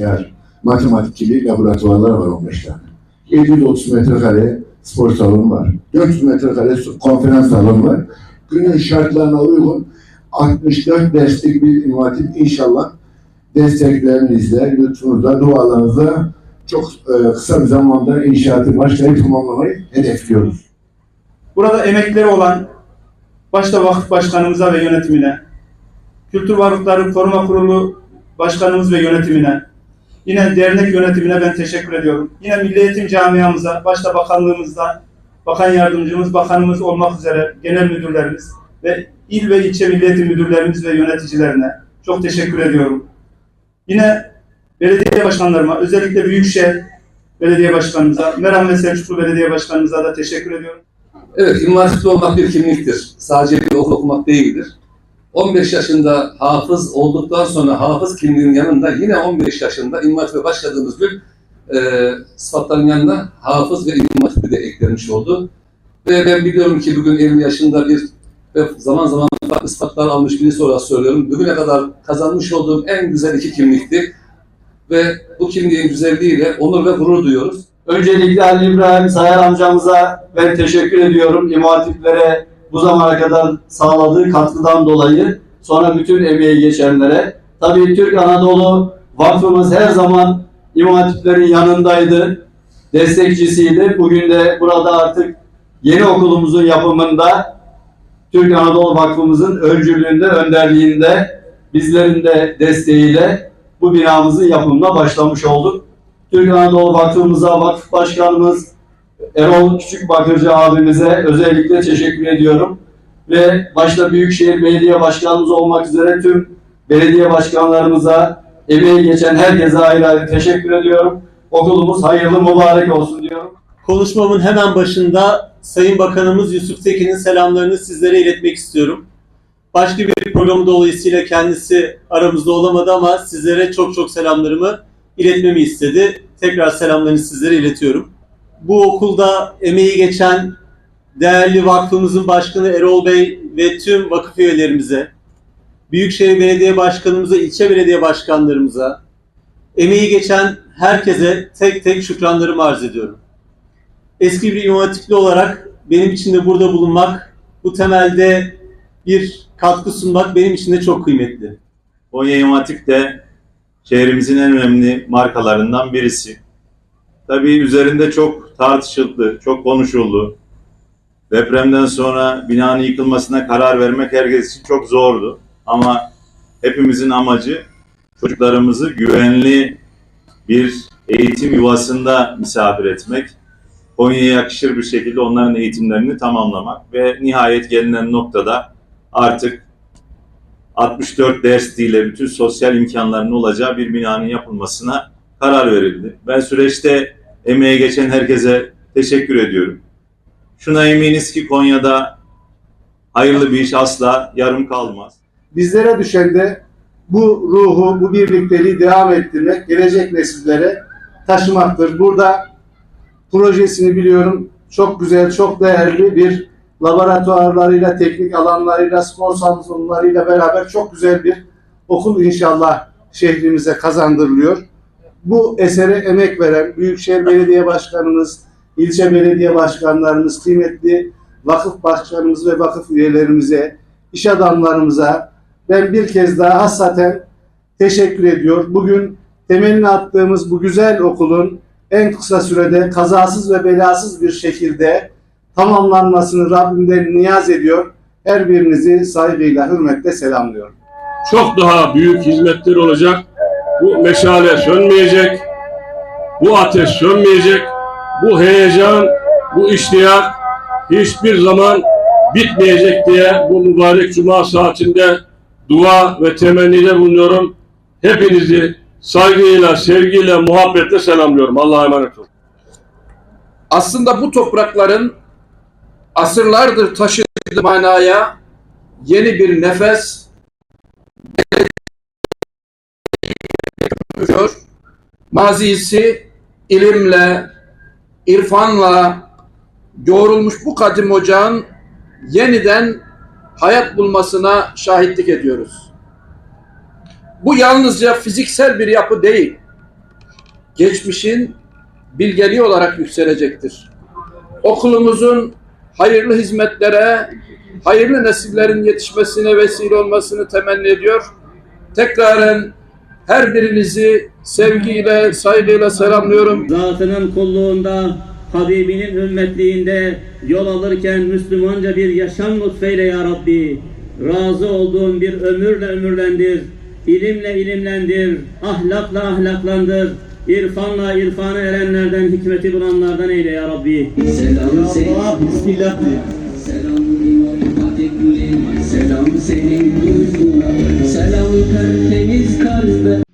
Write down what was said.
yer matematikçili laboratuvarlar var 15 tane. 730 metrekare spor salonu var. 400 metrekare konferans salonu var. Günün şartlarına uygun 64 derslik bir inovatif inşallah desteklerinizle, lütfunuzla, dualarınızla çok e, kısa bir zamanda inşaatı başlayıp tamamlamayı hedefliyoruz. Burada emekleri olan başta vakıf başkanımıza ve yönetimine, Kültür Varlıkları Koruma Kurulu başkanımız ve yönetimine, yine dernek yönetimine ben teşekkür ediyorum. Yine Milli Eğitim Camiamıza, başta bakanlığımızda, bakan yardımcımız, bakanımız olmak üzere genel müdürlerimiz ve il ve ilçe milli eğitim müdürlerimiz ve yöneticilerine çok teşekkür ediyorum. Yine belediye başkanlarıma, özellikle Büyükşehir Belediye Başkanımıza, Meram ve Selçuklu Belediye Başkanımıza da teşekkür ediyorum. Evet, Hatip'te olmak bir kimliktir. Sadece bir okul okumak değildir. 15 yaşında hafız olduktan sonra hafız kimliğinin yanında yine 15 yaşında İmam Hatip'e başladığımız gün e, sıfatların yanına hafız ve İmam Hatip'i de eklenmiş oldu. Ve ben biliyorum ki bugün 50 yaşında bir ve zaman zaman farklı sıfatlar almış birisi olarak söylüyorum. Bugüne kadar kazanmış olduğum en güzel iki kimlikti. Ve bu kimliğin güzelliğiyle onur ve gurur duyuyoruz. Öncelikle Ali İbrahim Sayar amcamıza ben teşekkür ediyorum. İmam Hatiplere bu zamana kadar sağladığı katkıdan dolayı. Sonra bütün emeği geçenlere. Tabii Türk Anadolu Vakfımız her zaman İmam Hatiplerin yanındaydı. Destekçisiydi. Bugün de burada artık yeni okulumuzun yapımında Türk Anadolu Vakfımızın öncülüğünde, önderliğinde, bizlerin de desteğiyle bu binamızın yapımına başlamış olduk. Türk Anadolu Vakfımıza, Vakıf Başkanımız Erol Küçükbakırcı abimize özellikle teşekkür ediyorum. Ve başta Büyükşehir Belediye Başkanımız olmak üzere tüm belediye başkanlarımıza, emeği geçen herkese ayrı ayrı teşekkür ediyorum. Okulumuz hayırlı mübarek olsun diyorum. Konuşmamın hemen başında Sayın Bakanımız Yusuf Tekin'in selamlarını sizlere iletmek istiyorum. Başka bir programı dolayısıyla kendisi aramızda olamadı ama sizlere çok çok selamlarımı iletmemi istedi. Tekrar selamlarını sizlere iletiyorum. Bu okulda emeği geçen değerli vakfımızın başkanı Erol Bey ve tüm vakıf üyelerimize, Büyükşehir Belediye Başkanımıza, ilçe belediye başkanlarımıza, emeği geçen herkese tek tek şükranlarımı arz ediyorum. Eski bir Hatipli olarak benim için de burada bulunmak, bu temelde bir katkı sunmak benim için de çok kıymetli. Konya Hatip de şehrimizin en önemli markalarından birisi. Tabii üzerinde çok tartışıldı, çok konuşuldu. Depremden sonra binanın yıkılmasına karar vermek herkes için çok zordu. Ama hepimizin amacı çocuklarımızı güvenli bir eğitim yuvasında misafir etmek. Konya'ya yakışır bir şekilde onların eğitimlerini tamamlamak ve nihayet gelinen noktada artık 64 ders ile bütün sosyal imkanlarının olacağı bir binanın yapılmasına karar verildi. Ben süreçte emeğe geçen herkese teşekkür ediyorum. Şuna eminiz ki Konya'da hayırlı bir iş asla yarım kalmaz. bizlere düşen de bu ruhu, bu birlikteliği devam ettirmek, gelecek nesillere taşımaktır. Burada projesini biliyorum. Çok güzel, çok değerli bir laboratuvarlarıyla, teknik alanlarıyla, spor salonlarıyla beraber çok güzel bir okul inşallah şehrimize kazandırılıyor. Bu esere emek veren Büyükşehir Belediye Başkanımız, ilçe belediye başkanlarımız, kıymetli vakıf başkanımız ve vakıf üyelerimize, iş adamlarımıza, ben bir kez daha hassaten teşekkür ediyor. Bugün temelini attığımız bu güzel okulun en kısa sürede kazasız ve belasız bir şekilde tamamlanmasını Rabbimden niyaz ediyor. Her birinizi saygıyla, hürmetle selamlıyorum. çok daha büyük hizmetler olacak. Bu meşale sönmeyecek. Bu ateş sönmeyecek. Bu heyecan, bu iştiyak hiçbir zaman bitmeyecek diye bu mübarek cuma saatinde dua ve temennide bulunuyorum. Hepinizi saygıyla, sevgiyle, muhabbetle selamlıyorum. Allah'a emanet olun. aslında bu toprakların asırlardır taşıdığı manaya yeni bir nefes veriyor. Mazisi ilimle, irfanla yoğrulmuş bu kadim ocağın yeniden hayat bulmasına şahitlik ediyoruz. Bu yalnızca fiziksel bir yapı değil, geçmişin bilgeliği olarak yükselecektir. Okulumuzun hayırlı hizmetlere, hayırlı nesillerin yetişmesine vesile olmasını temenni ediyor. Tekraren her birinizi sevgiyle, saygıyla selamlıyorum. zatının kulluğunda, Habibinin ümmetliğinde yol alırken Müslümanca bir yaşam lütfeyle ya Rabbi. Razı olduğun bir ömürle ömürlendir, ilimle ilimlendir, ahlakla ahlaklandır, irfanla irfana erenlerden, hikmeti bulanlardan eyle ya Rabbi. Selam senin, efendim Selam senin yüzüne. Selam Karadeniz kalbe.